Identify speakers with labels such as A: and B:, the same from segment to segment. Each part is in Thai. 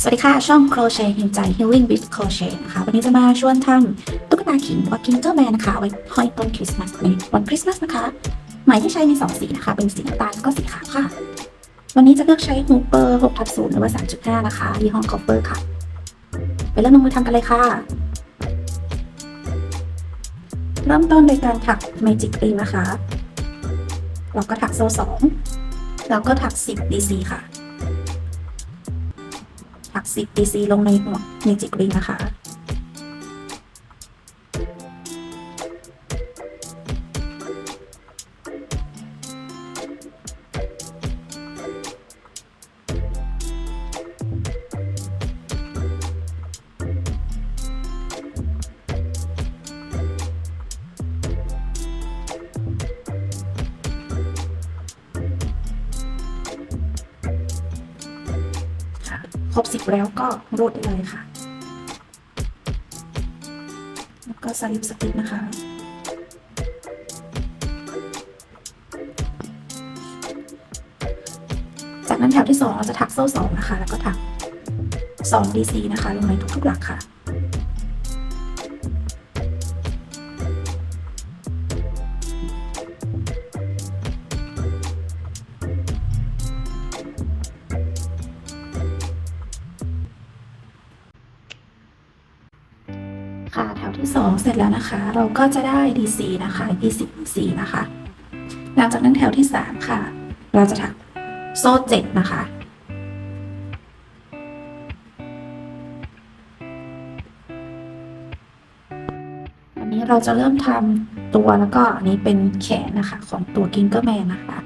A: สวัสดีค่ะ ช่อง Crochet หิวใจ Healing with Crochet นะคะวันนี้จะมาชวนทำตุ๊กตาขิงว่า Ginger Man นะคะไว้ห้อยต้นคริสต์มาสในวันคริสต์มาสนะคะไหมที่ใช้มี2สีนะคะ เป็นสีน้ำตาลแล้วก็สีขาวค่ะ วันนี้จะเลือกใช้ฮูเปอร์6ทับ0หรือว่า 3.5 นะคะยี่ห้อ Copper ค่ะ ไปเริ่มลงมือทำกันเลยค่ะ เริ่มต้นโดยการถัก Magic Ring นะคะแล้วก็ถักโซ่2แล้วก็ถัก10 DC ค่ะ ถัก10 DC ลงในหัวเมจิกริงนะคะ รบสิบแล้วก็รูดได้เลยค่ะ แล้วก็สลิปสติกนะคะ จากนั้นแถวที่สองเราจะถักโซ่สองนะคะ แล้วก็ถักสอง DC นะคะ ลงในทุกๆหลักค่ะ ที่2เสร็จแล้วนะคะ เราก็จะได้ DC นะคะ 20 DC นะคะ หลังจากนั้นแถวที่ 3 ค่ะ เราจะถักโซ่7นะคะวันนี้เราจะเริ่มทำตัวแล้วก็อันนี้เป็นแขนนะคะ ของตัวกิงเกอร์แมนนะคะ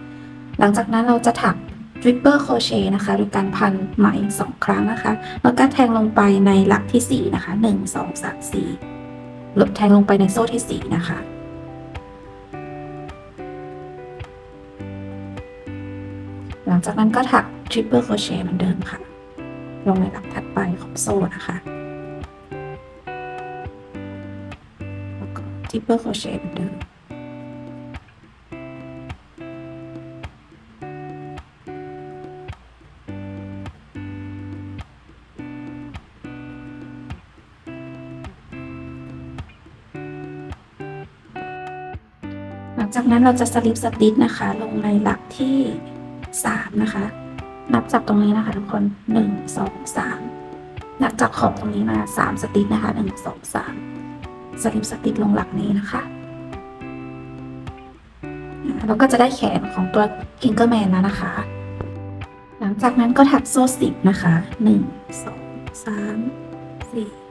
A: หลังจากนั้นเราจะถัก triple crochet นะคะโดยการพันไหมสองครั้งนะคะ แล้วก็แทงลงไปในหลักที่ 4 นะคะ 1 2 3 4ห ลบแทงลงไปในโซ่ที่ 4 นะคะหลังจากนั้นก็ถัก triple crochet เหมือนเดิมค่ะ ลงในหลักถัดไปของโซ่นะคะแล้วก็ triple crochet เหมือนเดิม จากนั้นเราจะสลิปสติตนะคะ ลงในหลักที่ 3 นะคะ นับจากตรงนี้นะคะทุกคน 1 2 3 นับจากขอบตรงนี้มา 3 สติตนะคะ 1 2 3 สลิปสติตลงหลักนี้นะคะเราก็จะได้แขนของตัวอิงเกอร์แมนแล้วนะคะ หลังจากนั้นก็ถักโซ่สิบนะคะ 1 2 3 4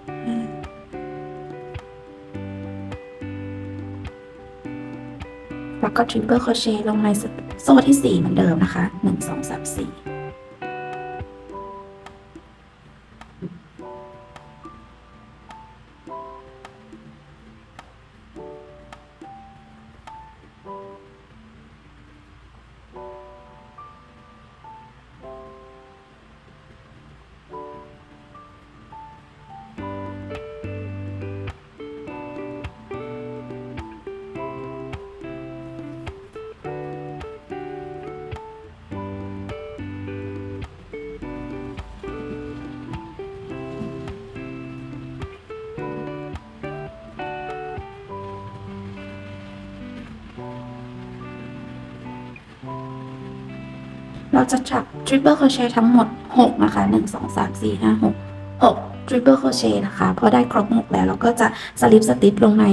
A: แล้วก็ triple crochet ลงในโซ่ที่ 4 เหมือนเดิมนะคะ 1 2 3 4 เราจะถัก triple crochet ทั้งหมด 6 นะคะ 1 2 3 4 5 6 6 triple crochet นะคะ พอได้ครบ 6 แล้วเราก็จะสลิปสติปลงใน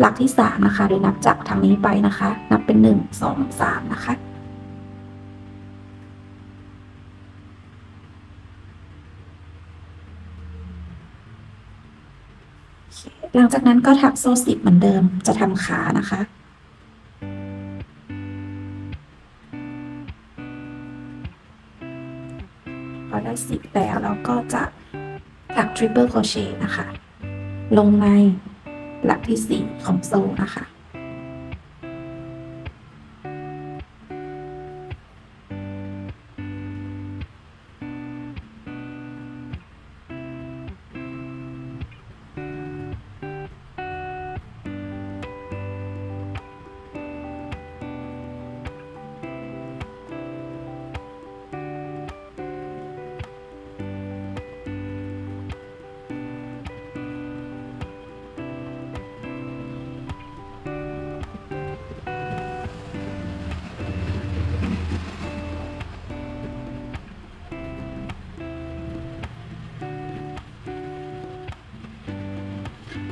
A: หลักที่ 3 นะคะ โดยนับจากทางนี้ไปนะคะ นับเป็น 1 2 3 นะคะหลังจากนั้นก็ถักโซ่สิบเหมือนเดิมจะทำขานะคะ ได้สิบแล้วเราก็จะถัก triple crochet นะคะ ลงในหลักที่สี่ของโซ่นะคะ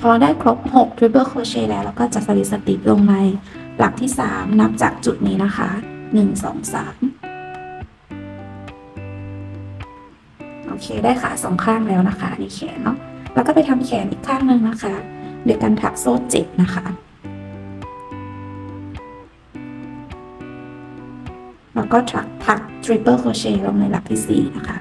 A: พอได้ครบ6 triple crochet แล้วเราก็จะสลิดสติกลงในหลักที่ 3 นับจากจุดนี้นะคะ 1 2 3 โอเคได้ขาสองข้างแล้วนะคะนี่แขนเนาะแล้วก็ไปทำแขนอีกข้างหนึ่งนะคะโดยการถักโซ่เจ็ดนะคะ แล้วก็ถักถัก triple crochet ลงในหลักที่สี่นะคะ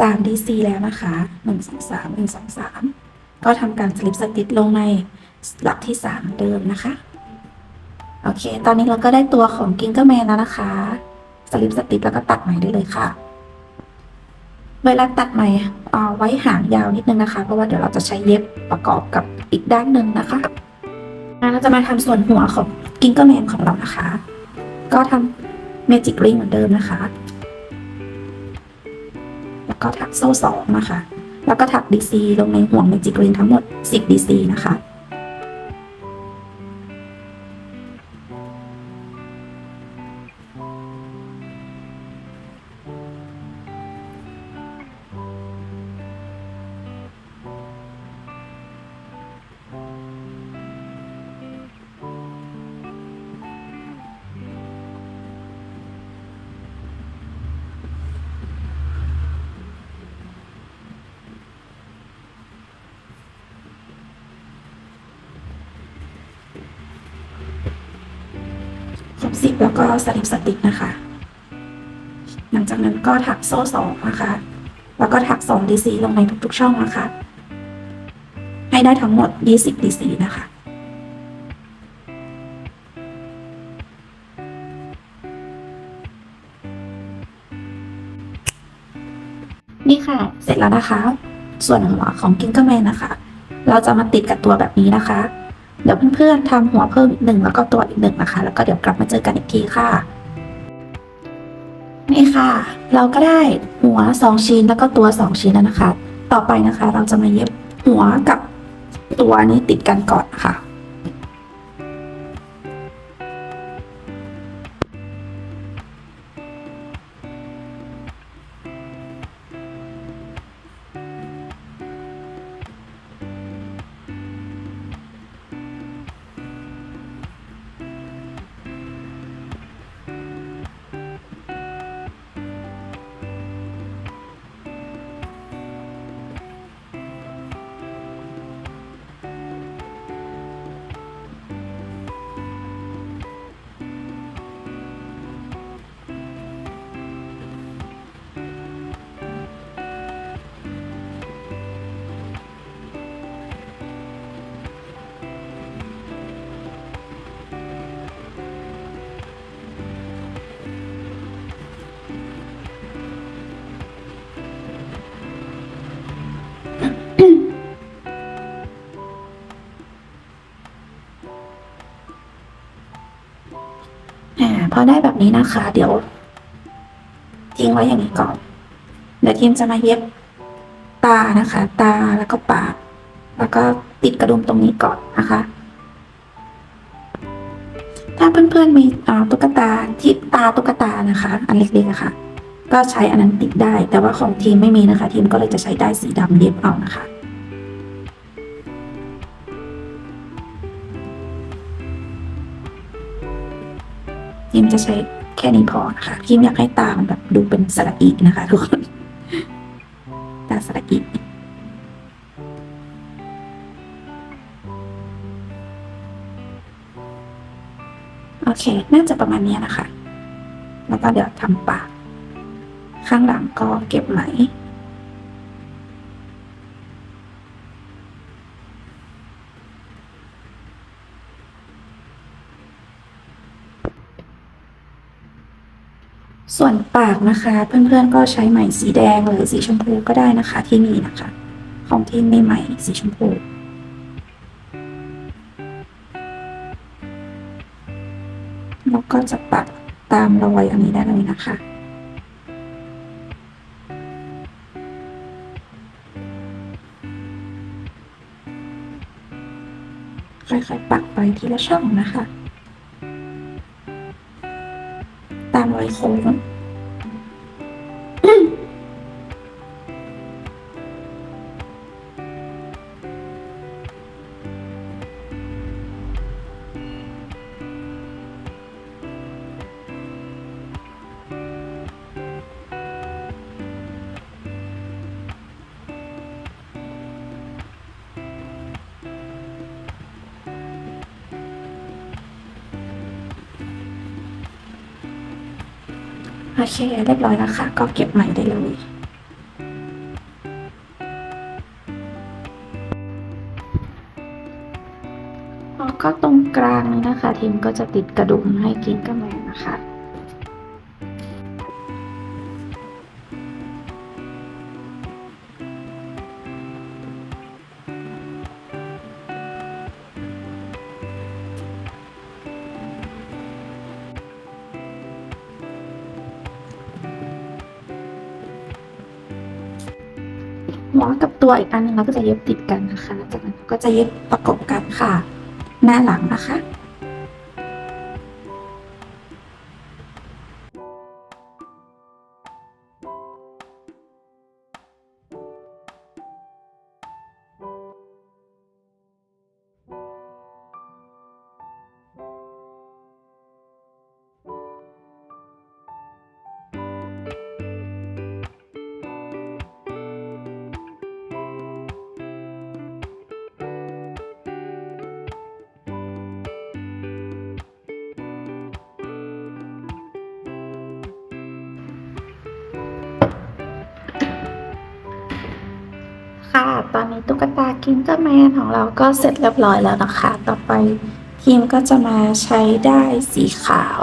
A: 3 DC แล้วนะคะ 1 2 3 1 2 3 ก็ทำการสลิปสติ t ลงในหลักที่ 3 เดิมนะคะ โอเค ตอนนี้เราก็ได้ตัวของกิงเกอร์แมนแล้วนะคะ สลิปสติ t แล้วก็ตัดไหมได้เลยค่ะ เวลาตัดไหมเอาไว้หางยาวนิดนึงนะคะ เพราะว่าเดี๋ยวเราจะใช้เย็บประกอบกับอีกด้านหนึ่งนะคะเราจะมาทำส่วนหัวของกิงเกอร์แมนของเรานะคะ ก็ทำเมจิกริงเหมือนเดิมนะคะ ก็ถักโซ่สองนะคะ แล้วก็ถักดีซีลงในห่วงเมจิกรีนทั้งหมด 10 DC นะคะ ครบสิบแล้วก็สลิปสติกนะคะ หลังจากนั้นก็ถักโซ่สองนะคะ แล้วก็ถักสอง DC ลงในทุกๆช่องนะคะ ให้ได้ทั้งหมด 20 DC นะคะนี่ค่ะ เสร็จแล้วนะคะ ส่วนหัวของกิงเกอร์แมนนะคะ เราจะมาติดกับตัวแบบนี้นะคะ เดี๋ยวเพื่อนๆทำหัวเพิ่มอีกหนึ่งแล้วก็ตัวอีกหนึ่งนะคะ แล้วก็เดี๋ยวกลับมาเจอกันอีกทีค่ะนี่ค่ะ เราก็ได้หัวสองชิ้นแล้วก็ตัวสองชิ้นแล้วนะคะ ต่อไปนะคะ เราจะมาเย็บหัวกับตัวนี้ติดกันก่อนนะคะ่ะ พอได้แบบนี้นะคะ เดี๋ยวทิ้งไว้อย่างนี้ก่อน เดี๋ยวทีมจะมาเย็บตานะคะ ตาแล้วก็ปาก แล้วก็ติดกระดุมตรงนี้ก่อนนะคะ ถ้าเพื่อนๆมีตุ๊กตาที่ตาตุ๊กตานะคะ อันเล็กๆอะค่ะก็ใช้อันนั้นติดได้ แต่ว่าของทีมไม่มีนะคะ ทีมก็เลยจะใช้ได้ายสีดำเย็บเอานะคะ ทีมจะใช้แค่นี้พอนะคะทีมอยากให้ตามันแบบดูเป็นสระอีนะคะทุกคน ตาสระอีโอเค น่าจะประมาณนี้นะคะ แล้วก็เดี๋ยวทำปาก ข้างหลังก็เก็บไหม ส่วนปากนะคะ เพื่อนๆก็ใช้ไหมสีแดงหรือสีชมพูก็ได้นะคะ ที่มีนะคะ ของที่ไม่ไหมสีชมพูแล้วก็จะปักตามรอยอันนี้ได้เลยนะคะค่อยๆปักไปทีละช่องนะคะ ตามรอยโค้ง อเคเรียบร้อยแล้วค่ะ ก็เก็บใหม่ได้เลยแล้วก็ตรงกลางนี้นะคะทีมก็จะติดกระดุมให้กินกระแมนะคะ หัวกับตัวอีกอันหนึงเราก็จะเย็บติดกันนะคะ จากนั้นก็จะเย็บประกบกันค่ะ หน้าหลังนะคะ ค่ะ ตอนนี้ตุ๊กตากินเกอร์แมนของเราก็เสร็จเรียบร้อยแล้วนะคะ ต่อไปทีมก็จะมาใช้ได้สีขาว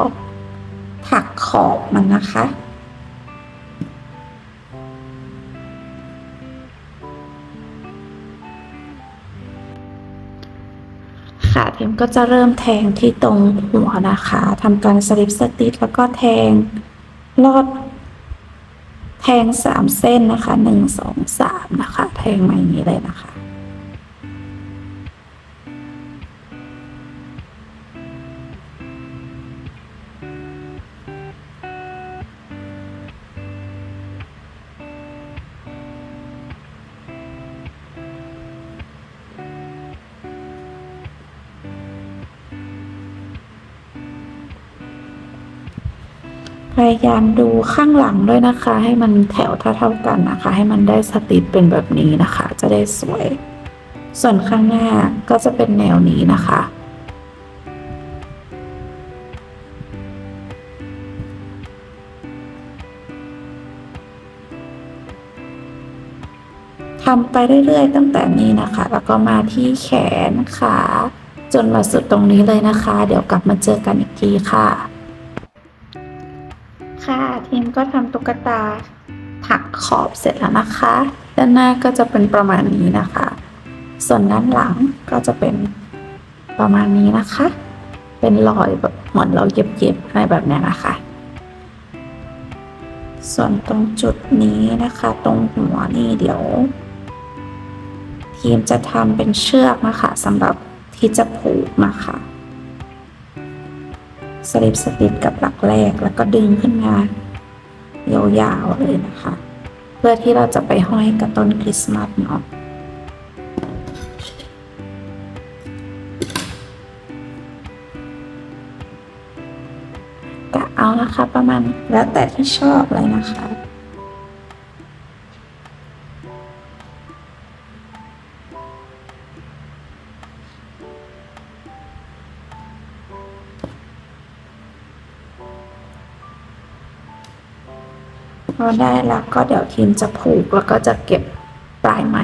A: ถักขอบมันนะคะค่ะทีมก็จะเริ่มแทงที่ตรงหัวนะคะทำการสลิปสติชแล้วก็แทงลอด แทงสามเส้นนะคะหนึ่งสองสามนะคะ แทงมาอย่างนี้เลยนะคะ พยายามดูข้างหลังด้วยนะคะ ให้มันแถวเท่าๆกันนะคะ ให้มันได้สติปเป็นแบบนี้นะคะ จะได้สวย ส่วนข้างหน้าก็จะเป็นแนวนี้นะคะ ทำไปเรื่อยๆ ตั้งแต่นี้นะคะ แล้วก็มาที่แขนขาจนมาสุดตรงนี้เลยนะคะ เดี๋ยวกลับมาเจอกันอีกทีค่ะ ค่ะ ทีมก็ทำตุ๊กตาถักขอบเสร็จแล้วนะคะ ด้านหน้าก็จะเป็นประมาณนี้นะคะ ส่วนด้านหลังก็จะเป็นประมาณนี้นะคะ เป็นรอยแบบเหมือนเราเย็บๆอะไรแบบนี้นะคะ ส่วนตรงจุดนี้นะคะ ตรงหัวนี่เดี๋ยว ทีมจะทำเป็นเชือกนะคะสำหรับที่จะผูกนะคะ สลิปสติดกับหลักแรก แล้วก็ดึงขึ้นมายาวๆเลยนะคะ เพื่อที่เราจะไปห้อยกับต้นคริสต์มาสเนาะกะเอานะคะประมาณแล้วแต่ที่ชอบเลยนะคะ พอได้แล้วก็เดี๋ยวทีมจะผูกแล้วก็จะเก็บปลายไหม